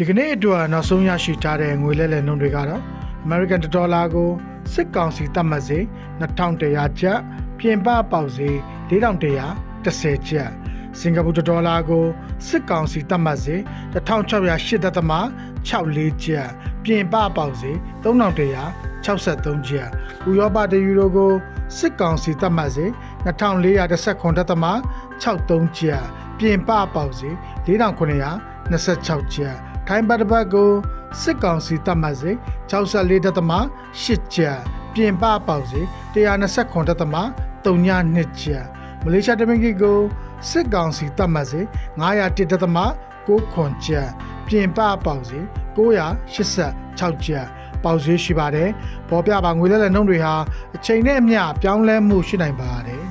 ဒီကနေ့အတွက်နောက်ဆုံးရရှိထားတဲ့ငွေလဲလှယ်နှုန်းတွေကတော့ American ဒေါ်လာကိုစစ်ကောင်စီသတ်မှတ်စေ2100ကျပ်ပြင်ပပေါက်စေ4110ကျပ်စင်ကာပူဒေါ်လာကိုစစ်ကောင်စီသတ်မှတ်စေ1608.64ကျပ်ပြင်ပပေါက်စေ3163ကျပ်ဥရောပတယူရိုကိုစစ်ကောင်စီသတ်မှတ်စေ2419.63ကျပ်ပြင်ပပေါက်စေ4926ကျပ် ထိုင်းဘတ်တစ်ပတ်ကိုစစ်ကောင်စီသတ်မှတ်စေ64.8ကျပ်ပြင်ပပေါက်စေ129.32ကျပ်မလေးရှားတမင်ကီကိုစစ်ကောင်စီသတ်မှတ်စေ901.9ခွန်ကျပ်ပြင်ပပေါက်စေ986ကျပ်ပေါက်ဈေးရှိပါတယ်ပေါ်ပြပါငွေလဲတဲ့နှုန်းတွေဟာအချိန်နဲ့အမျှပြောင်းလဲမှုရှိနိုင်ပါတယ်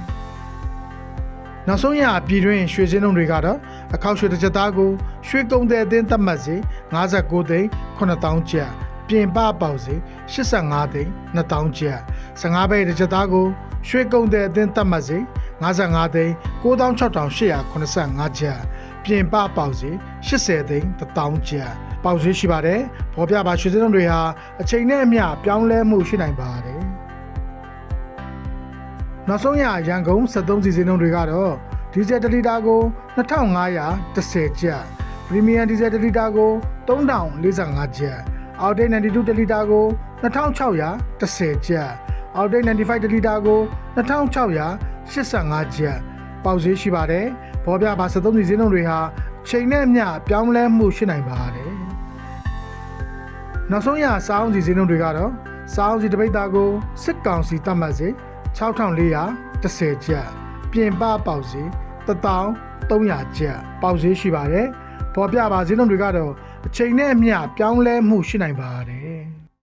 နောက်ဆုံးရပြည်တွင်းရွှေစင်းနှုန်းတွေကတော့အခောက်ရွှေတစ်ချက်သားကို ရွှေကုံတဲ့အသင်းသတ်မှတ်စေ59သိန်း9000ကျပ်ပြင်ပပေါက်စေ85သိန်း2000ကျပ်15ဘဲတစ်ချက်သားကိုရွှေကုံတဲ့အသင်းသတ်မှတ်စေ55သိန်း96,885ကျပ်ပြင်ပပေါက်စေ80သိန်း1000ကျပ်ပေါက်ဈေးရှိပါတယ်ဘောပြပါရွှေစင်းနှုန်းတွေဟာအချိန်နဲ့အမျှပြောင်းလဲမှုရှိနိုင်ပါတယ်နောက်ဆုံးရရန်ကုန်73စီစဉ်နှုန်းတွေကတော့ဒီဇယ်1လီတာကို2510ကျပ် ပရီမီယံဒီဇယ်1လီတာကို3045ကျပ်အောက်တိတ်92တလီတာကို2610ကျပ်အောက်တိတ်95တလီတာကို2685ကျပ်ပေါက်ဈေးရှိပါတယ်ဘောပြပါ73စီစဉ်နှုန်းတွေဟာချိန်နဲ့အမျှပြောင်းလဲမှုရှိနိုင်ပါတယ်နောက်ဆုံးရစောင်းစီစဉ်နှုန်းတွေကတော့စောင်းစီတပိတ်သားကိုစစ်ကောင်စီတတ်မှတ်စေ6410ကျပ်ပြင်ပပေါက်စေ1300ကျပ်ပေါက်ဈေးရှိပါတယ် ပေါ်ပြပါဈေးနှုန်းတွေကတော့အချိန်နဲ့အမျှပြောင်းလဲမှုရှိနိုင်ပါတယ်